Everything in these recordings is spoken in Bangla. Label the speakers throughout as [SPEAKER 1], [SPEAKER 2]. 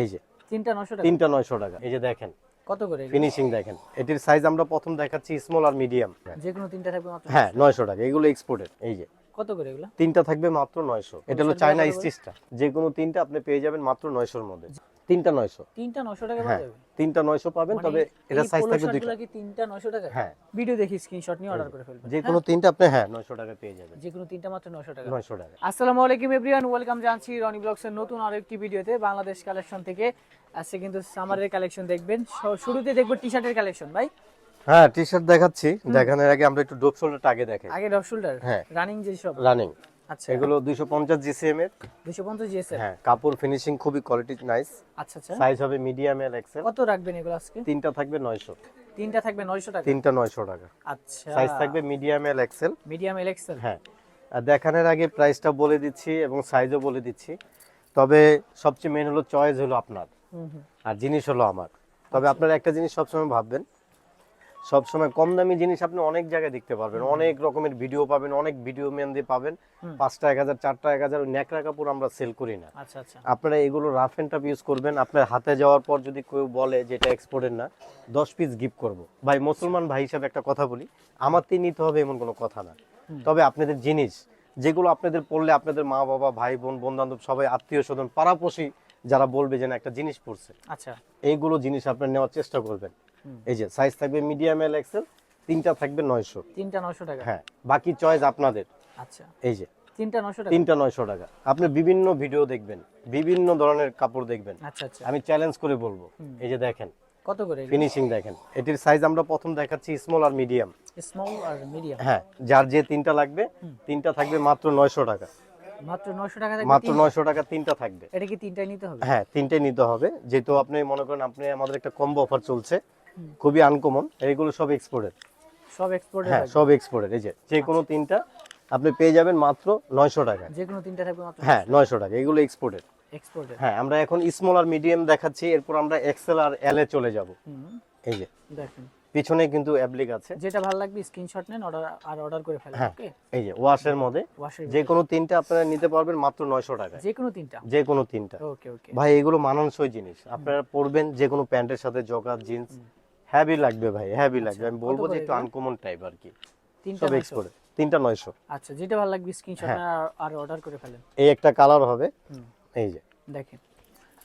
[SPEAKER 1] এই যে
[SPEAKER 2] তিনটা নশো টাকা?
[SPEAKER 1] তিনটা নয়শো টাকা। এই যে দেখেন
[SPEAKER 2] কত করে
[SPEAKER 1] ফিনিশিং দেখেন। এটির সাইজ আমরা প্রথম দেখাচ্ছি স্মল আর মিডিয়াম
[SPEAKER 2] যে কোনো তিনটা থাকবে
[SPEAKER 1] হ্যাঁ নয়শো টাকা। এগুলো এক্সপোর্টেড এই যে
[SPEAKER 2] কত করে এগুলো?
[SPEAKER 1] তিনটা থাকবে মাত্র নয়শো। এটা হলো চায়না? স্টিচটা যে কোনো তিনটা আপনি পেয়ে যাবেন মাত্র নয়শোর মধ্যে। তিনটা নয়শো।
[SPEAKER 2] তিনটা নশো টাকা
[SPEAKER 1] হ্যাঁ তিনটা নয়শো পাবেন
[SPEAKER 2] মানে
[SPEAKER 1] তবে এটা সাইজ থাকবে দুইটা।
[SPEAKER 2] কি তিনটা নশো টাকা?
[SPEAKER 1] হ্যাঁ।
[SPEAKER 2] ভিডিও দেখি স্ক্রিনশট নিয়ে অর্ডার করে ফেলবেন
[SPEAKER 1] যে কোনো তিনটা আপনি হ্যাঁ নয়শো টাকা পেয়ে যাবেন।
[SPEAKER 2] যে কোনো তিনটা মাত্র নশো টাকা।
[SPEAKER 1] নয়শো টাকা।
[SPEAKER 2] আসসালামু আলাইকুম এভরিওয়ান ওয়েলকাম জানছি রনি ব্লগসের নতুন আরও একটি ভিডিওতে বাংলাদেশ কালেকশন থেকে। আজকে কিন্তু সামারের কালেকশন দেখবেন। শুরুতে দেখব টি শার্টের কালেকশন ভাই।
[SPEAKER 1] হ্যাঁ টি শার্ট দেখাচ্ছি দেখানোর আগে আমরা একটু ডোপ শোল্ডারটা আগে দেখাই।
[SPEAKER 2] আগে ডব শোল্ডার
[SPEAKER 1] হ্যাঁ।
[SPEAKER 2] রানিং যে সব
[SPEAKER 1] রানিং
[SPEAKER 2] আচ্ছা।
[SPEAKER 1] এগুলো দুইশো পঞ্চাশ জিসিএম এর।
[SPEAKER 2] দুশো পঞ্চাশ
[SPEAKER 1] হ্যাঁ কাপড় ফিনিশিং খুবই কোয়ালিটি নাইস
[SPEAKER 2] আচ্ছা আচ্ছা।
[SPEAKER 1] সাইজ হবে মিডিয়াম এল এক্সেল
[SPEAKER 2] কত রাখবেন এগুলো আজকে?
[SPEAKER 1] তিনটা থাকবে নয়শো।
[SPEAKER 2] তিনটা থাকবে নয়শো টাকা?
[SPEAKER 1] তিনটা নয়শো টাকা।
[SPEAKER 2] আচ্ছা।
[SPEAKER 1] সাইজ থাকবে medium L XL
[SPEAKER 2] medium L XL
[SPEAKER 1] হ্যাঁ। আর দেখানোর আগে প্রাইসটা বলে দিচ্ছি এবং সাইজও বলে দিচ্ছি। তবে সবচেয়ে মেন হলো চয়েস হলো আপনার। আর জিনিস হলো আমার। তবে আপনারা একটা জিনিস সবসময় ভাববেন সবসময় কম দামি জিনিস আপনি অনেক জায়গায় দেখতে পারবেন। অনেক রকমের ভিডিও পাবেন অনেক ভিডিও ম্যান দিয়ে পাবেন। পাঁচটা এক হাজার চারটা এক হাজার ন্যাকড়া কাপড় আমরা সেল করি না।
[SPEAKER 2] আচ্ছা আচ্ছা।
[SPEAKER 1] আপনারা এগুলো রাফ অ্যান্ড টাফ ইউজ করবেন। আপনার হাতে যাওয়ার পর যদি কেউ বলে যে এটা এক্সপোর্টের না দশ পিস গিফট করব। ভাই মুসলমান ভাই হিসাবে একটা কথা বলি আমারতেই নিতে হবে এমন কোনো কথা না। তবে আপনাদের জিনিস যেগুলো আপনাদের পড়লে আপনাদের মা বাবা ভাই বোন বন্ধু সবাই আত্মীয় স্বজন পাড়াপড়শি যারা বলবে যে না একটা জিনিস পড়ছে।
[SPEAKER 2] আচ্ছা।
[SPEAKER 1] এইগুলো জিনিস আপনার নেওয়ার চেষ্টা করবেন। এই যে সাইজ থাকবে মিডিয়াম এল এক্সেল তিনটা থাকবে নয়শো।
[SPEAKER 2] তিনটা নশো টাকা?
[SPEAKER 1] হ্যাঁ বাকি চয়েস আপনাদের।
[SPEAKER 2] আচ্ছা।
[SPEAKER 1] এই যে
[SPEAKER 2] তিনটা টাকা?
[SPEAKER 1] তিনটা নয়শো টাকা। আপনি বিভিন্ন ভিডিও দেখবেন বিভিন্ন ধরনের কাপড় দেখবেন।
[SPEAKER 2] আচ্ছা আচ্ছা।
[SPEAKER 1] আমি চ্যালেঞ্জ করে বলব। এই যে দেখেন
[SPEAKER 2] কত করে
[SPEAKER 1] ফিনিশিং দেখেন। এটির সাইজ আমরা প্রথম দেখাচ্ছি স্মল আর মিডিয়াম
[SPEAKER 2] স্মল আর মিডিয়াম
[SPEAKER 1] হ্যাঁ যার যে তিনটা লাগবে তিনটা থাকবে মাত্র নয়শো টাকা।
[SPEAKER 2] মাত্র নশো টাকা
[SPEAKER 1] মাত্র টাকা তিনটা থাকবে।
[SPEAKER 2] এটা কি তিনটাই নিতে হবে?
[SPEAKER 1] হ্যাঁ তিনটে নিতে হবে। যেহেতু আপনি মনে করেন আপনি আমাদের একটা কম্বো অফার চলছে। খুবই আনকমন এইগুলো সব এক্সপোর্টেড
[SPEAKER 2] সব এক্সপোর্ট
[SPEAKER 1] হ্যাঁ সব এক্সপোর্টের এই যে যে কোনো তিনটা আপনি পেয়ে যাবেন মাত্র নয়শো টাকা
[SPEAKER 2] যে কোনো তিনটা থাকবে মাত্র
[SPEAKER 1] হ্যাঁ নয়শো টাকা এগুলো এক্সপোর্টেড
[SPEAKER 2] এক্সপোর্টের
[SPEAKER 1] হ্যাঁ আমরা এখন স্মল আর মিডিয়াম দেখাচ্ছি এরপর আমরা এক্সেল আর এল এ চলে যাব। এই যে
[SPEAKER 2] দেখেন।
[SPEAKER 1] পিছনে কিন্তু অ্যাপ্লিক আছে।
[SPEAKER 2] যেটা ভালো লাগবে স্ক্রিনশট নেন অর্ডার আর অর্ডার করে ফেলেন
[SPEAKER 1] হ্যাঁ।
[SPEAKER 2] ওকে
[SPEAKER 1] এই যে ওয়াশের মধ্যে যে কোনো তিনটা আপনারা নিতে পারবেন মাত্র নয়শো টাকা
[SPEAKER 2] যে কোনো তিনটা।
[SPEAKER 1] যে কোনো তিনটা।
[SPEAKER 2] ওকে ওকে
[SPEAKER 1] ভাই এগুলো মানানসই জিনিস। আপনারা পরবেন যে কোনো প্যান্টের সাথে জগা জিন্স। হ্যাভি লাগবে ভাই হ্যাভি লাগবে। আমি বলব যে একটু আনকমন টাইপ আর কি
[SPEAKER 2] তিনটা
[SPEAKER 1] সব। এক্সপোর্ট তিনটা নয়শো।
[SPEAKER 2] আচ্ছা যেটা ভালো লাগবে স্ক্রিনশট
[SPEAKER 1] হ্যাঁ।
[SPEAKER 2] আর- অর্ডার করে ফেলেন।
[SPEAKER 1] এই একটা কালার হবে। এই যে।
[SPEAKER 2] দেখেন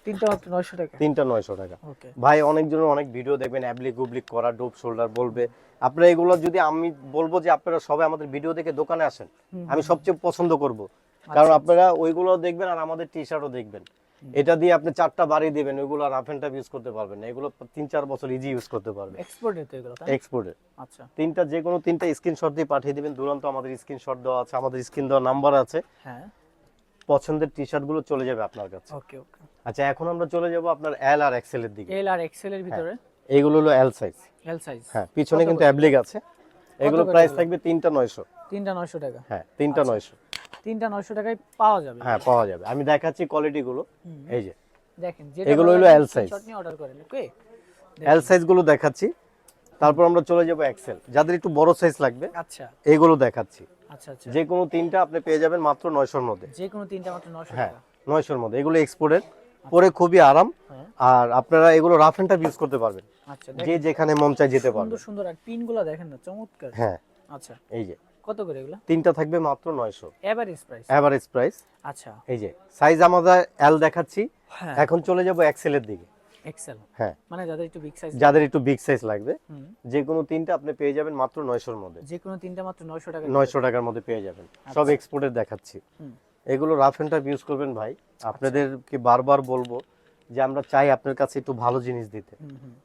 [SPEAKER 2] তিনটা মাত্র নয়শো টাকা।
[SPEAKER 1] তিনটা নয়শো টাকা।
[SPEAKER 2] ওকে
[SPEAKER 1] ভাই অনেকজনের অনেক ভিডিও দেখবেন অ্যাবলিক গুবলিক করা ডোপ শোল্ডার বলবে। আপনারা এগুলো যদি আমি বলব যে আপনারা সবাই আমাদের ভিডিও দেখে দোকানে আসেন আমি সবচেয়ে পছন্দ করব। কারণ
[SPEAKER 2] আচ্ছা,
[SPEAKER 1] আপনারা ওইগুলো দেখবেন আর আমাদের টি শার্টও দেখবেন। এটা দিয়ে আপনি চারটা বাড়ি দিবেন ওইগুলো রাফ অ্যান্ড টাফ ইউজ করতে পারবেন না। এগুলো তিন চার বছর ইজি ইউজ করতে পারবেন
[SPEAKER 2] এক্সপোর্টের তো এগুলো তাই না? আচ্ছা।
[SPEAKER 1] তিনটা যে কোনো তিনটা স্ক্রিনশট দিয়ে পাঠিয়ে দিবেন। দুরন্ত আমাদের স্ক্রিনশট দেওয়া আছে আমাদের স্ক্রিন দেওয়া নাম্বার আছে।
[SPEAKER 2] হ্যাঁ।
[SPEAKER 1] পছন্দের টি শার্টগুলো চলে যাবে আপনার কাছে।
[SPEAKER 2] ওকে ওকে।
[SPEAKER 1] আচ্ছা এখন আমরা চলে যাব আপনার এল আর এক্সেল এর দিকে।
[SPEAKER 2] এল আর এক্সেল এর ভিতরে?
[SPEAKER 1] এইগুলো হলো এল সাইজ
[SPEAKER 2] এল সাইজ
[SPEAKER 1] হ্যাঁ পিছনে কিন্তু অ্যাবলিক আছে। এগুলো প্রাইস থাকবে তিনটা নয়শো।
[SPEAKER 2] তিনটা নয়শো টাকা?
[SPEAKER 1] হ্যাঁ তিনটা
[SPEAKER 2] আচ্ছা।
[SPEAKER 1] নয়শো।
[SPEAKER 2] তিনটা নয়শো টাকায় পাওয়া যাবে।
[SPEAKER 1] হ্যাঁ পাওয়া যাবে। আমি দেখাচ্ছি কোয়ালিটি গুলো এই যে।
[SPEAKER 2] দেখেন যেটা
[SPEAKER 1] এগুলো হলো
[SPEAKER 2] screenshot নিয়ে অর্ডার করেন ওকে?
[SPEAKER 1] এল সাইজগুলো দেখাচ্ছি। তারপর আমরা চলে যাব এক্সেল যাদের একটু বড় সাইজ লাগবে
[SPEAKER 2] আচ্ছা।
[SPEAKER 1] এগুলো দেখাচ্ছি।
[SPEAKER 2] আচ্ছা আচ্ছা।
[SPEAKER 1] যে কোনো তিনটা আপনি পেয়ে যাবেন মাত্র নয়শোর মধ্যে।
[SPEAKER 2] যে কোনো তিনটা মাত্র নয়শো
[SPEAKER 1] হ্যাঁ
[SPEAKER 2] টাকা।
[SPEAKER 1] নয়শোর মধ্যে। এগুলো এক্সপোর্টের পরে খুবই আরাম।
[SPEAKER 2] হ্যাঁ।
[SPEAKER 1] আর আপনারা এগুলো রাফ অ্যান্ড টাফ ইউজ করতে পারবেন।
[SPEAKER 2] আচ্ছা
[SPEAKER 1] যে যেখানে মন চায় যেতে পারবেন
[SPEAKER 2] সুন্দর সুন্দর। আর পিনগুলো দেখেন না চমৎকার।
[SPEAKER 1] হ্যাঁ।
[SPEAKER 2] আচ্ছা।
[SPEAKER 1] এই যে।
[SPEAKER 2] কত করে এগুলো?
[SPEAKER 1] তিনটা থাকবে মাত্র নয়শো।
[SPEAKER 2] এভারেজ প্রাইস
[SPEAKER 1] অ্যাভারেজ প্রাইস
[SPEAKER 2] আচ্ছা।
[SPEAKER 1] এই যে সাইজ আমাদের এল দেখাচ্ছি।
[SPEAKER 2] হ্যাঁ।
[SPEAKER 1] এখন চলে যাব এক্সেলের দিকে।
[SPEAKER 2] এক্সেল
[SPEAKER 1] হ্যাঁ।
[SPEAKER 2] মানে যাদের একটু বিগ সাইজ
[SPEAKER 1] যাদের একটু বিগ সাইজ লাগবে। যে কোনো তিনটা আপনি পেয়ে যাবেন মাত্র নয়শোর মধ্যে।
[SPEAKER 2] যে কোনো তিনটা মাত্র নয়শো টাকা।
[SPEAKER 1] নয়শো টাকার মধ্যে পেয়ে যাবেন। সব
[SPEAKER 2] আচ্ছা।
[SPEAKER 1] এক্সপোর্টের দেখাচ্ছি। এগুলো রাফ অ্যান্ড টাফ ইউজ করবেন ভাই। আপনাদেরকে বারবার বলব যে আমরা চাই আপনার কাছে একটু ভালো জিনিস দিতে।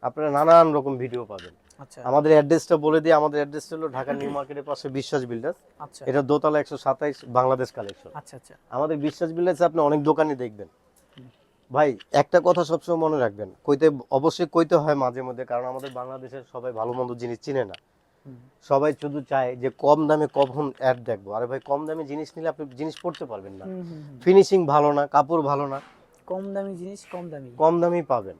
[SPEAKER 1] আপনারা নানান রকম ভিডিও পাবেন।
[SPEAKER 2] আচ্ছা।
[SPEAKER 1] আমাদের অ্যাড্রেসটা বলে দিই আমাদের অ্যাড্রেসটা হলো ঢাকা নিউ মার্কেটের পাশে বিশ্বাস বিল্ডার্স
[SPEAKER 2] আচ্ছা।
[SPEAKER 1] এটা দোতলা একশো সাতাইশ বাংলাদেশ কালেকশন
[SPEAKER 2] আচ্ছা আচ্ছা।
[SPEAKER 1] আমাদের বিশ্বাস বিল্ডার্সে আপনি অনেক দোকানই দেখবেন। ভাই একটা কথা সবসময় মনে রাখবেন কইতে অবশ্যই কইতে হয় মাঝে মধ্যে কারণ আমাদের বাংলাদেশের সবাই ভালো মন্দ জিনিস চিনে না। সবাই শুধু চায় যে কম দামে কখন অ্যাড দেখব। আরে ভাই কম দামে জিনিস নিলে আপনি জিনিস পড়তে পারবেন না। ফিনিশিং ভালো না কাপড় ভালো না।
[SPEAKER 2] কম দামি জিনিস কম দামি
[SPEAKER 1] কম দামেই পাবেন।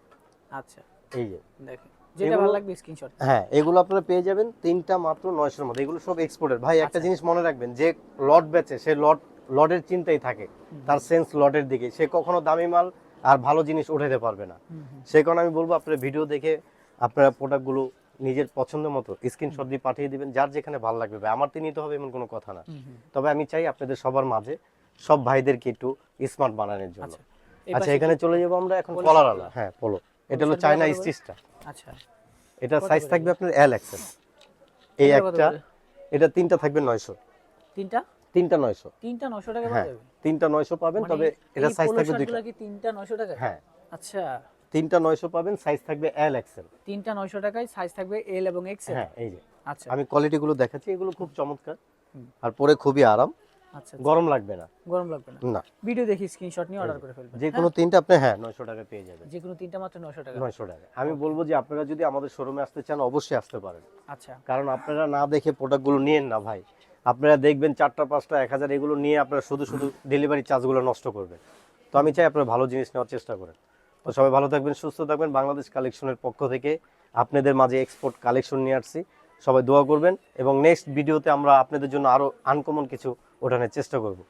[SPEAKER 2] আচ্ছা।
[SPEAKER 1] এই যে।
[SPEAKER 2] দেখেন যেটা ভালো লাগবে স্ক্রিনশট
[SPEAKER 1] হ্যাঁ এগুলো আপনারা পেয়ে যাবেন তিনটা মাত্র নয়শোর মধ্যে। এগুলো সব এক্সপোর্টের ভাই একটা
[SPEAKER 2] আচ্ছা।
[SPEAKER 1] জিনিস মনে রাখবেন যে লট বেচে সে লট লটের চিন্তাই থাকে। তার সেন্স লটের দিকে। সে কখনো দামি মাল আর ভালো জিনিস ওঠাতে পারবে না। সেই কারণে আমি বলব আপনারা ভিডিও দেখে আপনারা প্রোডাক্টগুলো নিজের পছন্দ মতো স্ক্রিনশট দিয়ে পাঠিয়ে দিবেন যার যেখানে ভালো লাগবে। ভাই আমার নিতে হবে এমন কোনো কথা না। তবে আমি চাই আপনাদের সবার মাঝে সব ভাইদেরকে একটু স্মার্ট বানানোর জন্য।
[SPEAKER 2] আচ্ছা
[SPEAKER 1] আচ্ছা এখানে চলে যাব আমরা এখন কলার আলা হ্যাঁ পোলো এটা হলো চায়না স্টিচটা
[SPEAKER 2] আচ্ছা।
[SPEAKER 1] এটা সাইজ থাকবে আপনার এল এক্সেল এই একটা এটা তিনটা থাকবে নয়শো।
[SPEAKER 2] তিনটা?
[SPEAKER 1] তিনটা নয়শো।
[SPEAKER 2] তিনটা নশো টাকা
[SPEAKER 1] হ্যাঁ তিনটা নয়শো পাবেন তবে এটা সাইজ থাকবে
[SPEAKER 2] কি তিনটা নশো টাকা?
[SPEAKER 1] হ্যাঁ।
[SPEAKER 2] আচ্ছা।
[SPEAKER 1] তিনটা নয়শো পাবেন সাইজ থাকবে এল এক্সেল
[SPEAKER 2] তিনটা নয়শো টাকায় সাইজ থাকবে এল এবং এক্স
[SPEAKER 1] হ্যাঁ এই যে।
[SPEAKER 2] আচ্ছা।
[SPEAKER 1] আমি কোয়ালিটি গুলো দেখাচ্ছি এগুলো খুব চমৎকার। আর পরে খুবই আরাম।
[SPEAKER 2] আচ্ছা
[SPEAKER 1] গরম লাগবে না।
[SPEAKER 2] গরম লাগবে না।
[SPEAKER 1] না।
[SPEAKER 2] ভিডিও দেখি স্ক্রিনশট নিয়ে অর্ডার করে ফেলবেন।
[SPEAKER 1] যে কোনো তিনটা আপনি হ্যাঁ নয়শো টাকা পেয়ে যাবেন।
[SPEAKER 2] যে কোনো তিনটা মাত্র নশো টাকা।
[SPEAKER 1] নয়শো টাকা। আমি বলব যে আপনারা যদি আমাদের শোরুমে আসতে চান অবশ্যই আসতে পারেন।
[SPEAKER 2] আচ্ছা।
[SPEAKER 1] কারণ আপনারা না দেখে প্রোডাক্টগুলো নিয়েন না ভাই। আপনারা দেখবেন চারটা পাঁচটা এক হাজার এগুলো নিয়ে আপনারা শুধু শুধু ডেলিভারি চার্জগুলো নষ্ট করবেন। তো আমি চাই আপনারা ভালো জিনিস নেওয়ার চেষ্টা করেন। তো সবাই ভালো থাকবেন, সুস্থ থাকবেন। বাংলাদেশ কালেকশনের পক্ষ থেকে আপনাদের মাঝে এক্সপোর্ট কালেকশন নিয়ে আসছি। সবাই দোয়া করবেন এবং নেক্সট ভিডিওতে আমরা আপনাদের জন্য আরও আনকমন কিছু ওঠানোর চেষ্টা করব।